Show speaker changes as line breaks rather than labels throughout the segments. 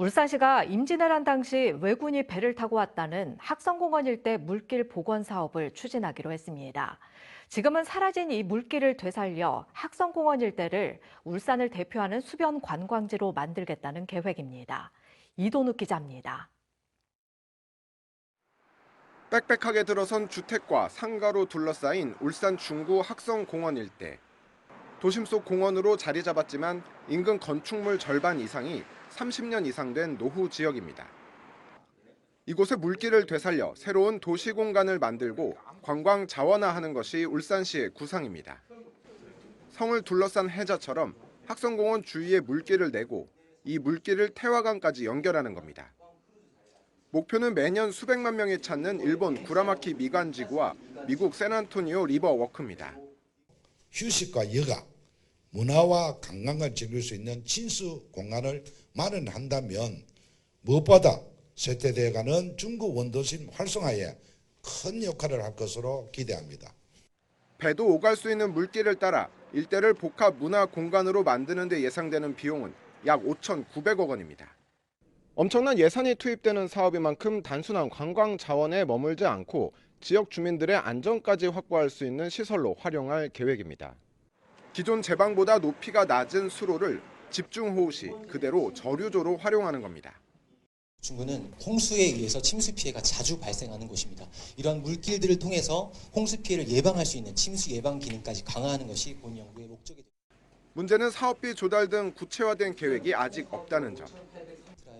울산시가 임진왜란 당시 왜군이 배를 타고 왔다는 학성공원 일대 물길 복원 사업을 추진하기로 했습니다. 지금은 사라진 이 물길을 되살려 학성공원 일대를 울산을 대표하는 수변 관광지로 만들겠다는 계획입니다. 이도욱 기자입니다.
빽빽하게 들어선 주택과 상가로 둘러싸인 울산 중구 학성공원 일대. 도심 속 공원으로 자리 잡았지만 인근 건축물 절반 이상이 30년 이상 된 노후 지역입니다. 이곳에 물길을 되살려 새로운 도시 공간을 만들고 관광 자원화하는 것이 울산시의 구상입니다. 성을 둘러싼 해자처럼 학성공원 주위에 물길을 내고 이 물길을 태화강까지 연결하는 겁니다. 목표는 매년 수백만 명이 찾는 일본 구라마키 미관지구와 미국 샌안토니오 리버 워크입니다.
휴식과 여가, 문화와 관광을 즐길 수 있는 친수 공간을 마련한다면 무엇보다 쇠퇴되어가는 중국 원도심 활성화에 큰 역할을 할 것으로 기대합니다.
배도 오갈 수 있는 물길을 따라 일대를 복합 문화 공간으로 만드는 데 예상되는 비용은 약 5,900억 원입니다. 엄청난 예산이 투입되는 사업인 만큼 단순한 관광 자원에 머물지 않고 지역 주민들의 안전까지 확보할 수 있는 시설로 활용할 계획입니다. 기존 제방보다 높이가 낮은 수로를 집중 호우 시 그대로 저류조로 활용하는 겁니다.
중구는 홍수에 의해서 침수 피해가 자주 발생하는 곳입니다. 이런 물길들을 통해서 홍수 피해를 예방할 수 있는 침수 예방 기능까지 강화하는 것이 본 연구의 목적이 됩니다.
문제는 사업비 조달 등 구체화된 계획이 아직 없다는 점.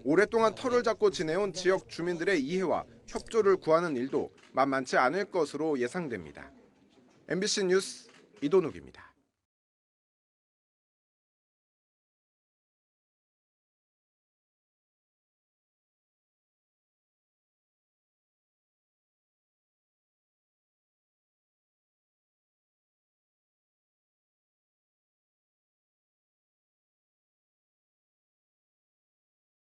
오랫동안 털을 잡고 지내온 지역 주민들의 이해와 협조를 구하는 일도 만만치 않을 것으로 예상됩니다. MBC 뉴스 이도욱입니다.